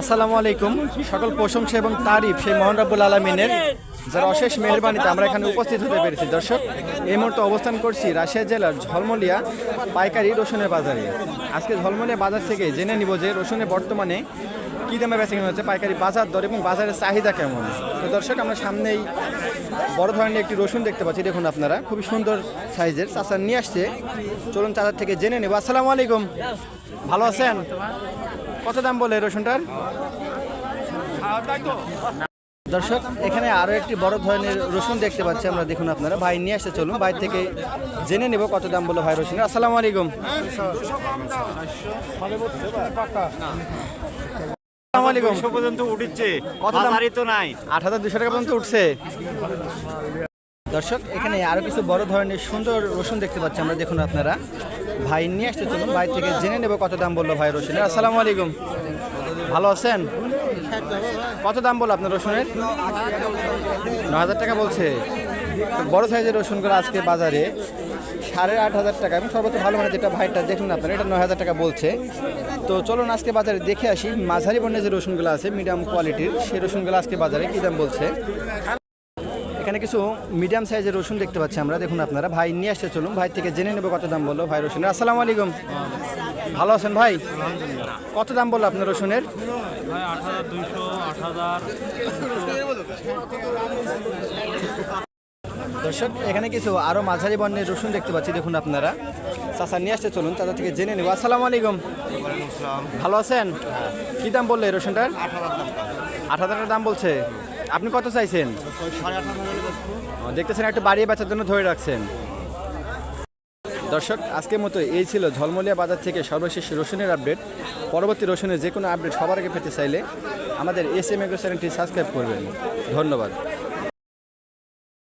আসসালামু আলাইকুম। সকল প্রশংসা এবং তারিফ সেই মোহন রাব্বুল আলমিনের। যারা অশেষ মেহরবানিতে আমরা এখানে উপস্থিত হতে পেরেছি। দর্শক, এই মুহূর্তে অবস্থান করছি রাজশাহী জেলার ঝলমলিয়া পাইকারি রসুনের বাজারে। আজকে ঝলমলিয়া বাজার থেকে জেনে নিব যে রসুনের বর্তমানে কী দামে বেচা কেনা হচ্ছে, পাইকারি বাজার দর এবং বাজারের চাহিদা কেমন। তো দর্শক, আমরা সামনেই বড় ধরনের একটি রসুন দেখতে পাচ্ছি। দেখুন আপনারা, খুবই সুন্দর সাইজের। চাচা নিয়ে আসছে। চলুন চাচার থেকে জেনে নেব। আসসালামু আলাইকুম। ভালো আছেন? কত দাম বলে রসুনটার? দর্শক এখানে আরও একটি বড় ধরনের রসুন দেখতে পাচ্ছি আমরা দেখুন আপনারা। ভাই নিয়ে আসতে চলুন। ভাই থেকে জেনে নেব কত দাম বলো ভাই রসুন আসসালামু আলাইকুম। আসসালামু আলাইকুম। পর্যন্ত উঠছে। কত দাম? বাজারই তো নাই। আট হাজার দুশো টাকা পর্যন্ত উঠছে। দর্শক এখানে আরও কিছু বড় ধরনের সুন্দর রসুন দেখতে পাচ্ছি আমরা দেখুন আপনারা। ভাই নিয়ে আসতে চলুন ভাই থেকে জেনে নেব কত দাম বলল ভাই রসুনের। আসসালামু আলাইকুম। ভালো আছেন? কত দাম বলল আপনার রসুনের? ন হাজার টাকা বলছে। বড় সাইজের রসুনগুলো আজকে বাজারে সাড়ে আট হাজার টাকা। এবং সর্বোচ্চ ভালো মানে যেটা ভাইটা দেখুন আপনারা, এটা নয় হাজার টাকা বলছে। তো চলুন আজকে বাজারে দেখে আসি। মাঝারি বর্ণের যে রসুনগুলো আছে মিডিয়াম কোয়ালিটির সেই রসুনগুলো আজকে বাজারে কী দাম বলছে? এখানে কিছু মিডিয়াম সাইজের রসুন দেখতে পাচ্ছি আমরা দেখুন আপনারা। ভাই নিয়ে আসতে চলুন। ভাই থেকে জেনে নেব কত দাম বলল ভাই রসুনের। আসসালামু আলাইকুম। ভালো আছেন ভাই? কত দাম বলল আপনার রসুনের? দর্শক এখানে কিছু আরও মাঝারি বর্ণের রসুন দেখতে পাচ্ছি দেখুন আপনারা। চাচা নিয়ে আসতে চলুন তাদের থেকে জেনে নেব। আসসালামু আলাইকুম। ভালো আছেন? কি দাম বলল এই রসুনটার? আট হাজার দাম বলছে? আপনি কত চাইছেন? দেখতেছেন একটু বাড়িয়ে বেচার জন্য ধরে রাখছেন। দর্শক, আজকের মতো এই ছিল ঝলমলিয়া বাজার থেকে সর্বশেষ রসুনের আপডেট। পরবর্তী রসুনের যে কোনো আপডেট সবার আগে পেতে চাইলে আমাদের এস এম এগ্রো চ্যানেলটি সাবস্ক্রাইব করবেন। ধন্যবাদ।